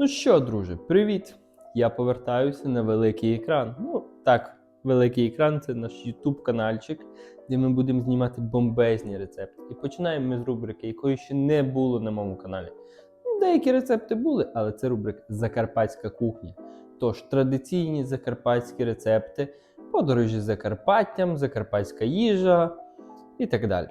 Ну що, друже, привіт! Я повертаюся на великий екран. Ну, так, великий екран це наш YouTube каналчик, де ми будемо знімати бомбезні рецепти. І починаємо ми з рубрики, якої ще не було на моєму каналі. Ну, Деякі рецепти були, але це рубрика Закарпатська кухня. Тож традиційні закарпатські рецепти, подорожі з Закарпаттям, закарпатська їжа і так далі.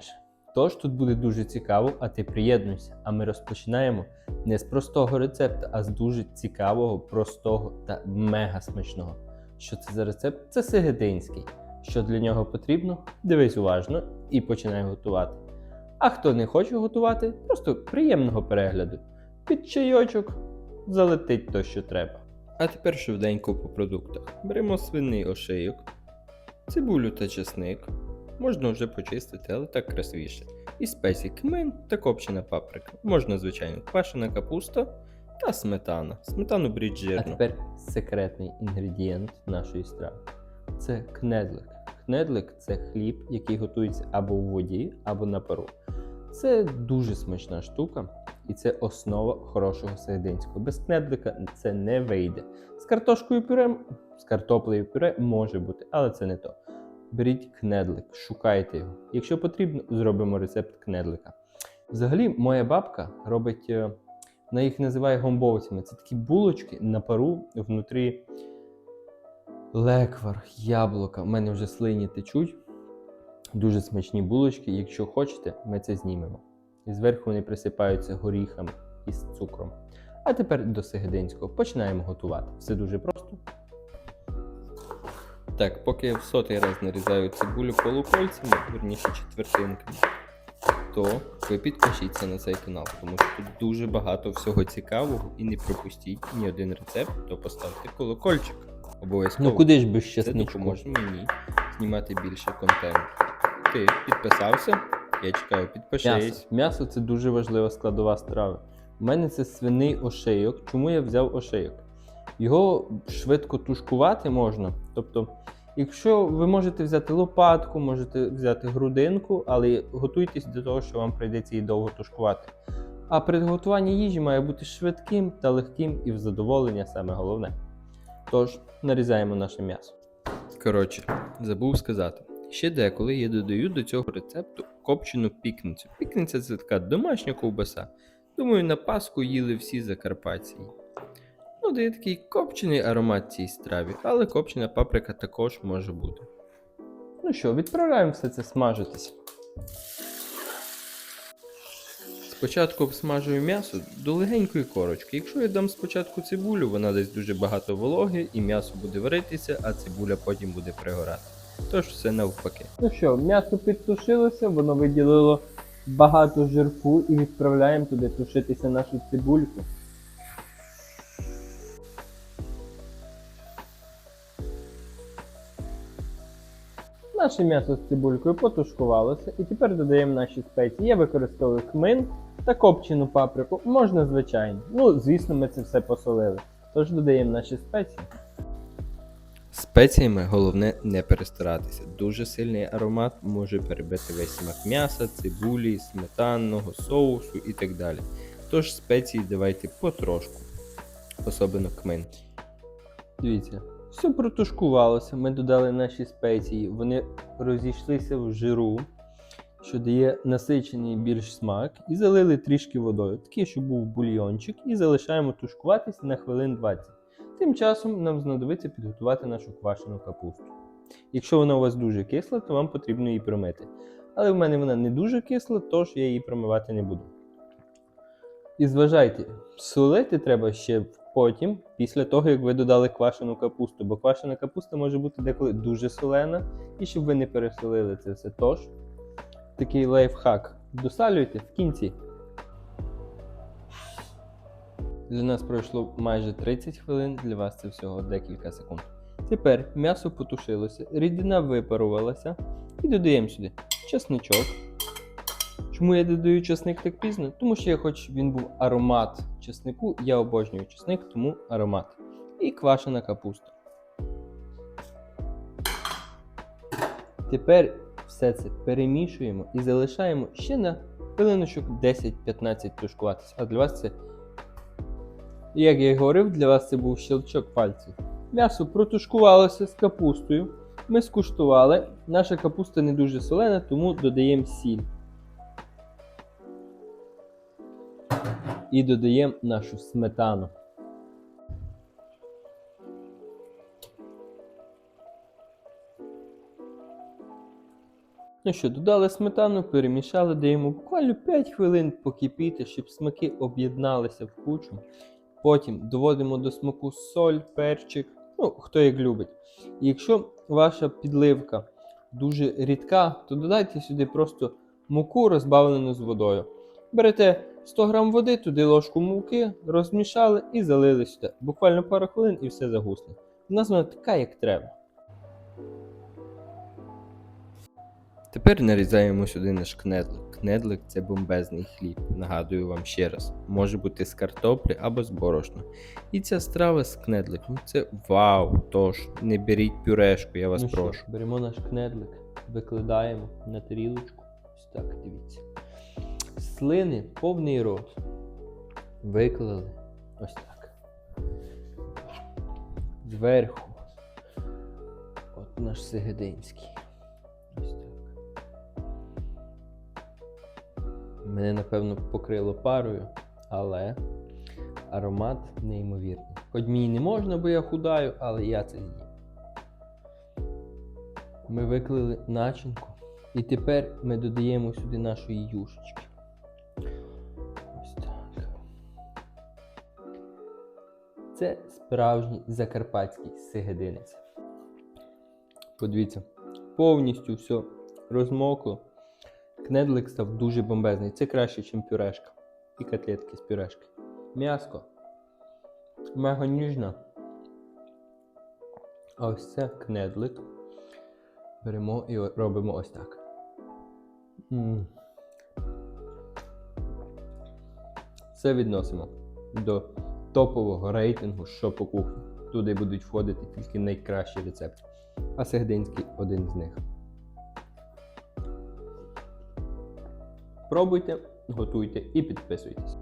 Тож тут буде дуже цікаво, а ти приєднуйся. А ми розпочинаємо не з простого рецепту, а з дуже цікавого, простого та мега смачного. Що це за рецепт? Це сегединський. Що для нього потрібно? Дивись уважно і починай готувати. А хто не хоче готувати, просто приємного перегляду. Під чайочок залетить то, що треба. А тепер швиденько по продуктах. Беремо свиний ошийок, цибулю та чесник. Можна вже почистити, але так красивіше. І спеції кмин та копчена паприка. Можна, звичайно, квашена капуста та сметана. Сметану беріть жирну. А тепер секретний інгредієнт нашої страви. Це кнедлик. Кнедлик це хліб, який готується або у воді, або на пару. Це дуже смачна штука, і це основа хорошого серединського. Без кнедлика це не вийде. З картошкою пюре, з картоплею пюре може бути, але це не то. Беріть кнедлик, шукайте його. Якщо потрібно, зробимо рецепт кнедлика. Взагалі, моя бабка робить, е, вона їх називає гомбовцями. Це такі булочки на пару внутрі леквар, яблука. У мене вже слині течуть. Дуже смачні булочки. Якщо хочете, ми це знімемо. І зверху вони присипаються горіхами із цукром. А тепер до Сегединського починаємо готувати. Все дуже просто. Так, поки я в сотий раз нарізаю цибулю полукольцями, верніше четвертинками, то ви підпишіться на цей канал, тому що тут дуже багато всього цікавого і не пропустіть ні один рецепт, то поставте колокольчик. Обов'язково. Ну куди ж без Це допоможе мені знімати більше контенту. Ти підписався? Я чекаю, підпишись. М'ясо. М'ясо це дуже важлива складова страви. У мене це свиний ошийок. Чому я взяв ошийок? Його швидко тушкувати можна. Тобто, якщо ви можете взяти лопатку, можете взяти грудинку, але готуйтесь до того, що вам прийдеться її довго тушкувати. А приготування їжі має бути швидким та легким і в задоволення саме головне. Тож, нарізаємо наше м'ясо. Коротше, забув сказати. Ще деколи я додаю до цього рецепту копчену пікницю. Пікниця це така домашня ковбаса. Думаю, на Пасху їли всі закарпатці. Дає такий копчений аромат цій страві, але копчена паприка також може бути. Ну що, відправляємо все це смажитись. Спочатку обсмажую м'ясо до легенької корочки. Якщо я дам спочатку цибулю, вона дасть дуже багато вологи, і м'ясо буде варитися, а цибуля потім буде пригорати. Тож все навпаки. Ну що, м'ясо підтушилося, воно виділило багато жирку і відправляємо туди тушитися нашу цибульку. Наше м'ясо з цибулькою потушкувалося і тепер додаємо наші спеції. Я використовую кмин та копчену паприку, можна звичайно. Ну, звісно, ми це все посолили. Тож додаємо наші спеції. Спеціями головне не перестаратися. Дуже сильний аромат може перебити весь смак м'яса, цибулі, сметанного, соусу і так далі. Тож спеції давайте потрошку, особливо кмин. Дивіться, все протушкувалося, ми додали наші спеції, вони розійшлися в жиру, що дає насичений більш смак, і залили трішки водою, такий, щоб був бульйончик, і залишаємо тушкуватись на хвилин 20. Тим часом нам знадобиться підготувати нашу квашену капусту. Якщо вона у вас дуже кисла, то вам потрібно її промити. Але в мене вона не дуже кисла, тож я її промивати не буду. І зважайте, солити треба ще потім, після того, як ви додали квашену капусту, бо квашена капуста може бути деколи дуже солена, і щоб ви не пересолили це все. Тож, такий лайфхак. Досалюйте в кінці. Для нас пройшло майже 30 хвилин, для вас це всього декілька секунд. Тепер м'ясо потушилося, рідина випарувалася і додаємо сюди чесничок. Чому я додаю чесник так пізно? Тому що я щоб він був аромат чеснику. Я обожнюю чесник, тому аромат. І квашена капуста. Тепер все це перемішуємо і залишаємо ще на хвилиночок 10-15 тушкуватися. А для вас це як я й говорив, для вас це був щелчок пальців. М'ясо протушкувалося з капустою. Ми скуштували. Наша капуста не дуже солена, тому додаємо сіль. І додаємо нашу сметану. Ну що, додали сметану, перемішали, даємо буквально 5 хвилин покипіти, щоб смаки об'єдналися в кучу. Потім доводимо до смаку соль, перчик, ну хто як любить. І якщо ваша підливка дуже рідка, то додайте сюди просто муку, розбавлену з водою. Берете 100 г води, туди ложку муки, розмішали і залили сюди. Буквально пару хвилин і все загусне. У нас вона така, як треба. Тепер нарізаємо сюди наш кнедлик. Кнедлик це бомбезний хліб. Нагадую вам ще раз, може бути з картоплі або з борошна. І ця страва з кнедликом це вау! Тож не беріть пюрешку, я вас ну прошу. Що, беремо наш кнедлик, викладаємо на тарілочку. Ось так, дивіться. Слини повний рот. Виклали. Ось так. Зверху. От наш Сегединський. Ось так. Мене, напевно, покрило парою, але аромат неймовірний. Хоч мені не можна, бо я худаю, але я це з'їм. Ми виклали начинку. І тепер ми додаємо сюди нашої юшечки. Це справжній закарпатський сигединець. Подивіться, повністю все розмокло. Кнедлик став дуже бомбезний. Це краще, ніж пюрешка. І котлетки з пюрешки. М'яско. Мега ніжна. А ось це кнедлик. Беремо і робимо ось так. М. Все відносимо до топового рейтингу, по кухні. Туди будуть входити тільки найкращі рецепти. А Сегдинський один з них. Пробуйте, готуйте і підписуйтесь.